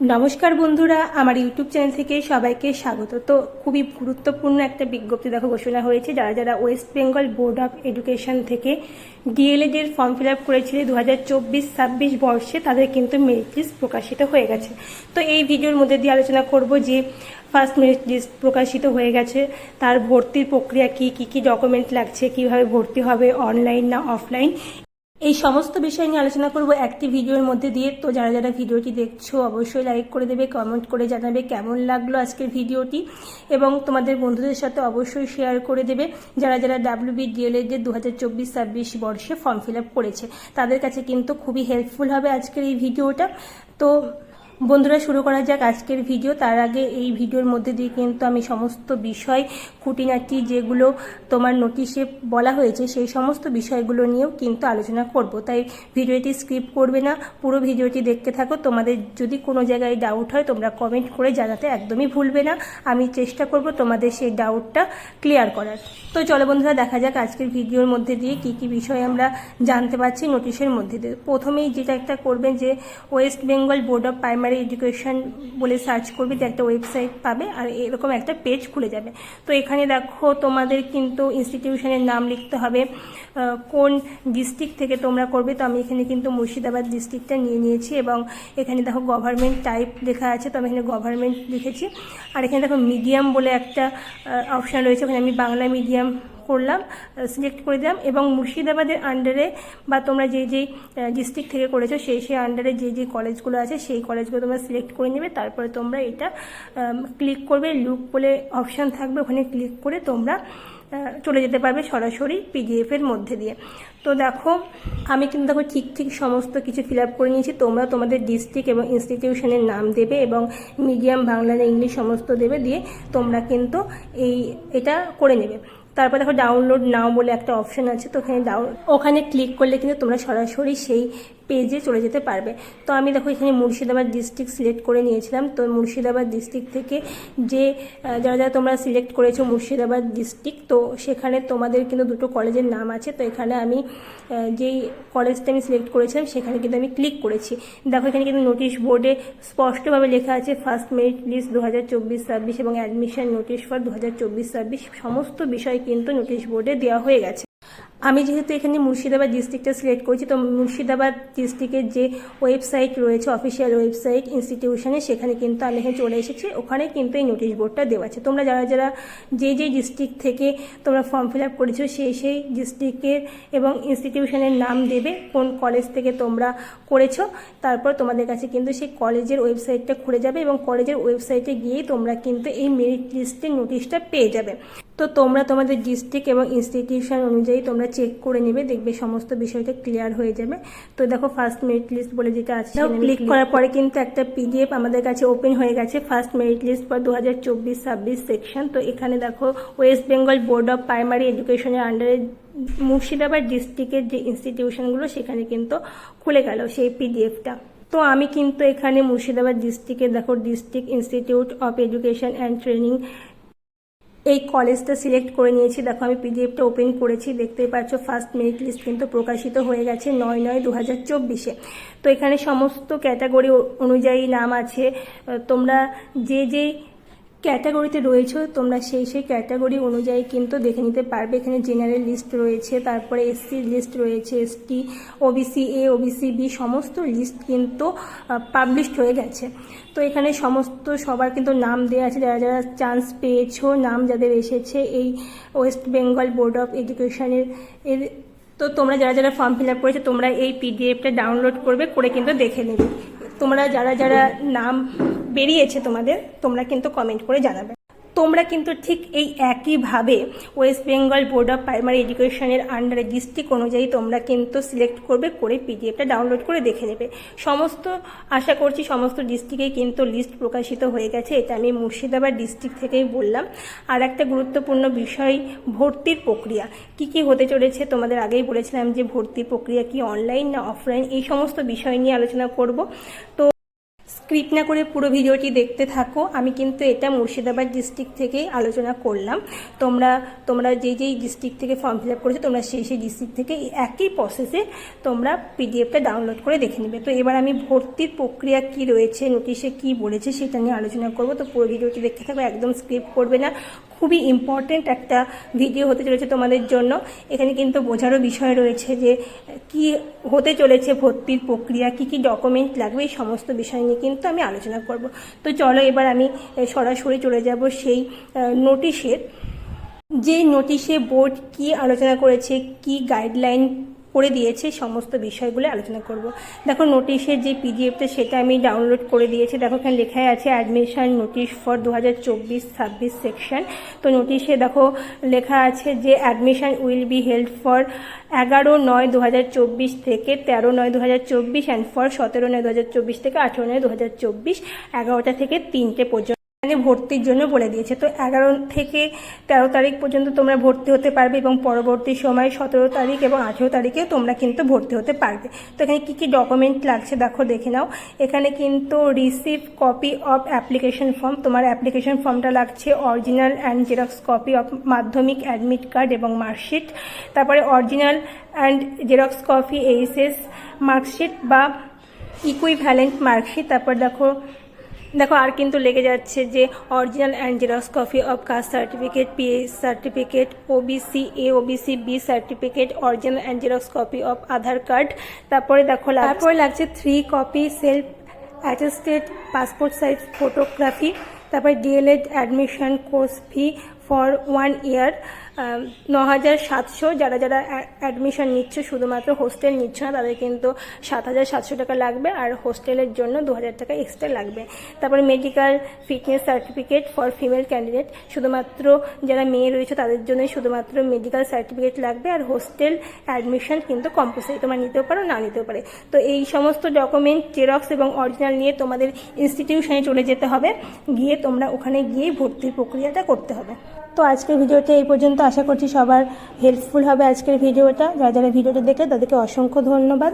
নমস্কার বন্ধুরা, আমার ইউটিউব চ্যানেল থেকে সবাইকে স্বাগত। তো খুবই গুরুত্বপূর্ণ একটা বিজ্ঞপ্তি দেখো, ঘোষণা হয়েছে, যারা যারা West Bengal board of education থেকে ডিএলএড এর ফর্ম ফিল আপ করেছিল দু হাজার চব্বিশ, ছাব্বিশ বর্ষে, তাদের কিন্তু মেরিট লিস্ট প্রকাশিত হয়ে গেছে। তো এই ভিডিওর মধ্যে দিয়ে আলোচনা করব যে ফার্স্ট মেরিট লিস্ট প্রকাশিত হয়ে গেছে, তার ভর্তির প্রক্রিয়া কি কি কি ডকুমেন্ট লাগছে, কীভাবে ভর্তি হবে অনলাইন না অফলাইন এই সমস্ত বিষয় নিয়ে আলোচনা করব একটি ভিডিওর মধ্যে দিয়ে। তো যারা যারা ভিডিওটি দেখছ, অবশ্যই লাইক করে দেবে কমেন্ট করে জানাবে কেমন লাগল আজকের ভিডিওটি। এবং তোমাদের বন্ধুদের সাথে অবশ্যই শেয়ার করে দেবে। যারা যারা ডাব্লিউবি ডিএলএড এর দু হাজার চব্বিশ ছাব্বিশ বর্ষে ফর্ম ফিল করেছে, তাদের কাছে কিন্তু খুবই হেল্পফুল হবে আজকের এই ভিডিওটা। তো বন্ধুরা, শুরু করা যাক আজকের ভিডিও। তার আগে এই ভিডিওর মধ্যে দিয়ে কিন্তু আমি সমস্ত বিষয়, খুঁটিনাটি যেগুলো তোমার নোটিশে বলা হয়েছে, সেই সমস্ত বিষয়গুলো নিয়েও কিন্তু আলোচনা করব। তাই ভিডিওটি স্কিপ করবে না, পুরো ভিডিওটি দেখতে থাকো। তোমাদের যদি কোনো জায়গায় ডাউট হয়, তোমরা কমেন্ট করে জানাতে একদমই ভুলবে না। আমি চেষ্টা করব তোমাদের সেই ডাউটটা ক্লিয়ার করার। তো চলো বন্ধুরা, দেখা যাক আজকের ভিডিওর মধ্যে দিয়ে কি কি বিষয় আমরা জানতে পারছি নোটিশের মধ্যে দিয়ে। প্রথমেই যেটা একটা করবেন যে West Bengal board of primary education বলে সার্চ করবে যে একটা ওয়েবসাইট পাবে আর এরকম একটা পেজ খুলে যাবে। তো এখানে দেখো তোমাদের কিন্তু ইনস্টিটিউশনের নাম লিখতে হবে কোন ডিস্ট্রিক্ট থেকে তোমরা করবে। তো আমি এখানে কিন্তু মুর্শিদাবাদ ডিস্ট্রিক্টটা নিয়ে নিয়েছি এবং এখানে দেখো গভর্নমেন্ট টাইপ লেখা আছে, তো আমি এখানে গভর্নমেন্ট লিখেছি। আর এখানে দেখো মিডিয়াম বলে একটা অপশান রয়েছে। ওখানে আমি বাংলা মিডিয়াম করলাম সিলেক্ট করে দিলাম এবং মুর্শিদাবাদের আন্ডারে বা তোমরা যে যে ডিস্ট্রিক্ট থেকে করেছ সেই সেই আন্ডারে যে যে কলেজগুলো আছে সেই কলেজগুলো তোমরা সিলেক্ট করে নেবে। তারপরে তোমরা এটা ক্লিক করবে লুক বলে অপশান থাকবে, ওখানে ক্লিক করে তোমরা চলে যেতে পারবে সরাসরি পিডিএফ এর মধ্যে দিয়ে। তো দেখো, আমি কিন্তু দেখো ঠিক ঠিক সমস্ত কিছু ফিল আপ করে নিয়েছি তোমরা তোমাদের ডিস্ট্রিক্ট এবং ইনস্টিটিউশনের নাম দেবে এবং মিডিয়াম বাংলা ইংলিশ সমস্ত দেবে দিয়ে তোমরা কিন্তু এই, এটা করে নেবে। তারপর দেখো ডাউনলোড নাও বলে একটা অপশন আছে, তো ওখানে ডাউন ওখানে ক্লিক করলে কিন্তু তোমরা সরাসরি সেই পেজে চলে যেতে পারবে। তো আমি দেখো এখানে মুর্শিদাবাদ ডিস্ট্রিক্ট সিলেক্ট করে নিয়েছিলাম। তো মুর্শিদাবাদ ডিস্ট্রিক্ট থেকে যে যারা যারা তোমরা সিলেক্ট করেছ মুর্শিদাবাদ ডিস্ট্রিক্ট তো সেখানে তোমাদের কিন্তু দুটো কলেজের নাম আছে। তো এখানে আমি যেই কলেজটা আমি সিলেক্ট করেছিলাম, সেখানে কিন্তু আমি ক্লিক করেছি। দেখো এখানে কিন্তু নোটিশ বোর্ডে স্পষ্টভাবে লেখা আছে ফার্স্ট মেরিট লিস্ট দু হাজার চব্বিশ, ছাব্বিশ এবং অ্যাডমিশন নোটিশ ফর দু হাজার চব্বিশ, ছাব্বিশ। সমস্ত বিষয় কিন্তু নোটিশ বোর্ডে দেওয়া হয়ে গেছে। আমি যেহেতু এখানে মুর্শিদাবাদ ডিস্ট্রিক্টটা সিলেক্ট করেছি, তো মুর্শিদাবাদ ডিস্ট্রিক্টের যে ওয়েবসাইট রয়েছে অফিসিয়াল ওয়েবসাইট ইনস্টিটিউশনে সেখানে কিন্তু আমি এখানে চলে এসেছি। ওখানে কিন্তু এই নোটিশ বোর্ডটা দেওয়া আছে। তোমরা যারা যারা যে যে ডিস্ট্রিক্ট থেকে তোমরা ফর্ম ফিল আপ করেছ, সেই সেই ডিস্ট্রিক্টের এবং ইনস্টিটিউশনের নাম দেবে, কোন কলেজ থেকে তোমরা করেছ। তারপর তোমাদের কাছে কিন্তু সেই কলেজের ওয়েবসাইটটা খুলে যাবে এবং কলেজের ওয়েবসাইটে গিয়েই তোমরা কিন্তু এই মেরিট লিস্টের নোটিশটা পেয়ে যাবে। তো তোমরা তোমাদের ডিস্ট্রিক্ট এবং ইনস্টিটিউশন অনুযায়ী তোমরা চেক করে নেবে দেখবে সমস্ত বিষয়টা ক্লিয়ার হয়ে যাবে। তো দেখো ফার্স্ট মেরিট লিস্ট বলে যেটা আছে ক্লিক করার পরে কিন্তু একটা পিডিএফ আমাদের কাছে ওপেন হয়ে গেছে ফার্স্ট মেরিট লিস্ট ফর দু হাজার চব্বিশ ছাব্বিশ সেকশন তো এখানে দেখো West Bengal board of primary এডুকেশনের আন্ডারে মুর্শিদাবাদ ডিস্ট্রিক্টের যে ইনস্টিটিউশনগুলো সেখানে কিন্তু খুলে গেল সেই পিডিএফটা তো আমি কিন্তু এখানে মুর্শিদাবাদ ডিস্ট্রিক্টে দেখো district institute of education and training এই কলেজটা সিলেক্ট করে নিয়েছি। দেখো, আমি পিডিএফটা ওপেন করেছি। দেখতেই পাচ্ছ ফার্স্ট মেরিট লিস্ট কিন্তু প্রকাশিত হয়ে গেছে নয় নয় দু হাজার চব্বিশে। তো এখানে সমস্ত ক্যাটাগরি অনুযায়ী নাম আছে। তোমরা যে যে ক্যাটাগরিতে রয়েছে, তোমরা সেই সেই ক্যাটাগরি অনুযায়ী কিন্তু দেখে নিতে পারবে। এখানে জেনারেল লিস্ট রয়েছে, তারপরে এসসি লিস্ট রয়েছে ST OBC A OBC B সমস্ত লিস্ট কিন্তু পাবলিশড হয়ে গেছে। তো এখানে সমস্ত সবার কিন্তু নাম দেওয়া আছে, যারা যারা চান্স পেয়েছ, নাম যাদের এসেছে, এই ওয়েস্ট বেঙ্গল বোর্ড অফ এডুকেশনের এর তো তোমরা যারা যারা ফর্ম ফিল আপ করেছ, তোমরা এই পিডিএফটা ডাউনলোড করবে, করে কিন্তু দেখে নেবে। তোমরা যারা যারা নাম বেরিয়েছে তোমাদের তোমরা কিন্তু কমেন্ট করে জানাবে। তোমরা কিন্তু ঠিক এই একইভাবে West Bengal board of primary এডুকেশনের আন্ডারে ডিস্ট্রিক্ট অনুযায়ী তোমরা কিন্তু সিলেক্ট করবে, করে পিডিএফটা ডাউনলোড করে দেখে নেবে। সমস্ত, আশা করছি সমস্ত ডিস্ট্রিক্টে কিন্তু লিস্ট প্রকাশিত হয়ে গেছে, এটা আমি মুর্শিদাবাদ ডিস্ট্রিক্ট থেকেই বললাম। আর একটা গুরুত্বপূর্ণ বিষয়, ভর্তির প্রক্রিয়া। কি কি হতে চলেছে তোমাদের আগেই বলেছিলাম যে ভর্তির প্রক্রিয়া কি অনলাইন না অফলাইন এই সমস্ত বিষয় নিয়ে আলোচনা করব। তো স্ক্রিপ্ট না করে পুরো ভিডিওটি দেখতে থাকো। আমি কিন্তু এটা মুর্শিদাবাদ ডিস্ট্রিক্ট থেকেই আলোচনা করলাম। তোমরা তোমরা যে যেই ডিস্ট্রিক্ট থেকে ফর্ম ফিল আপ করেছ, তোমরা সেই সেই ডিস্ট্রিক্ট থেকে একই প্রসেসে তোমরা পিডিএফটা ডাউনলোড করে দেখে নেবে। তো এবার আমি ভর্তির প্রক্রিয়া কি রয়েছে নোটিশে কি বলেছে, সেটা নিয়ে আলোচনা করব। তো পুরো ভিডিওটি দেখতে থাকবে একদম স্ক্রিপ্ট করবে না। খুবই ইম্পর্টেন্ট একটা ভিডিও হতে চলেছে তোমাদের জন্য। এখানে কিন্তু বোঝারও বিষয় রয়েছে যে, কি হতে চলেছে ভর্তির প্রক্রিয়া, কি কি ডকুমেন্ট লাগবে, এই সমস্ত বিষয় নিয়ে কিন্তু আমি আলোচনা করব। তো চলো এবার আমি সরাসরি চলে যাব সেই নোটিশের যে নোটিশে বোর্ড কি আলোচনা করেছে, কি গাইডলাইন করে দিয়েছে, সমস্ত বিষয়গুলো আলোচনা করব। দেখো নোটিশের যে পিডিএফটা সেটা আমি ডাউনলোড করে দিয়েছি। দেখো, এখানে লেখাই আছে অ্যাডমিশন নোটিশ ফর দু হাজার চব্বিশ ছাব্বিশ সেকশন তো নোটিশে দেখো, লেখা আছে যে admission will be held for এগারো নয় দু হাজার চব্বিশ থেকে তেরো নয় দু হাজার চব্বিশ অ্যান্ড ফর সতেরো নয় দু হাজার চব্বিশ থেকে আঠেরো নয় দু হাজার চব্বিশ, এগারোটা থেকে তিনটে পর্যন্ত এখানে ভর্তির জন্য বলে দিয়েছে। তো এগারো থেকে তেরো তারিখ পর্যন্ত তোমরা ভর্তি হতে পারবে এবং পরবর্তী সময় সতেরো তারিখ এবং আঠেরো তারিখে তোমরা কিন্তু ভর্তি হতে পারবে। তো এখানে কী কী ডকুমেন্ট লাগছে দেখো, দেখে নাও। এখানে কিন্তু receive copy of application form তোমার অ্যাপ্লিকেশন ফর্মটা লাগছে original and xerox copy of Madhyamik admit card এবং মার্কশিট তারপরে original and xerox copy HS marksheet বা ইকুইভ্যালেন্ট মার্কশিট তারপর দেখো দেখো, আর কিন্তু লেগে যাচ্ছে যে original and xerox copy of caste certificate PS certificate OBC A OBC B certificate original and xerox copy of Aadhaar card তারপরে দেখো তারপরে লাগছে three copy self attested passport size photography তারপরে DElEd admission course fee for one year ন হাজার সাতশো যারা যারা অ্যাডমিশন নিচ্ছে, শুধুমাত্র হোস্টেল নিচ্ছে না, তাদের কিন্তু সাত হাজার সাতশো টাকা লাগবে আর হোস্টেলের জন্য দু হাজার টাকা এক্সট্রা লাগবে। তারপরে medical fitness certificate for female candidate শুধুমাত্র যারা মেয়ে রয়েছে, তাদের জন্য শুধুমাত্র মেডিকেল সার্টিফিকেট লাগবে আর হোস্টেল অ্যাডমিশন কিন্তু কম্পালসারি তোমরা নিতেও পারো না নিতেও পারে। তো এই সমস্ত ডকুমেন্ট জেরক্স এবং অরিজিনাল নিয়ে তোমাদের ইনস্টিটিউশনে চলে যেতে হবে, গিয়ে তোমরা ওখানে গিয়ে ভর্তির প্রক্রিয়াটা করতে হবে। তো আজকের ভিডিওটা এই পর্যন্ত। আশা করছি সবার হেল্পফুল হবে আজকের ভিডিওটা। যারা যারা ভিডিওটা দেখে তাদেরকে অসংখ্য ধন্যবাদ।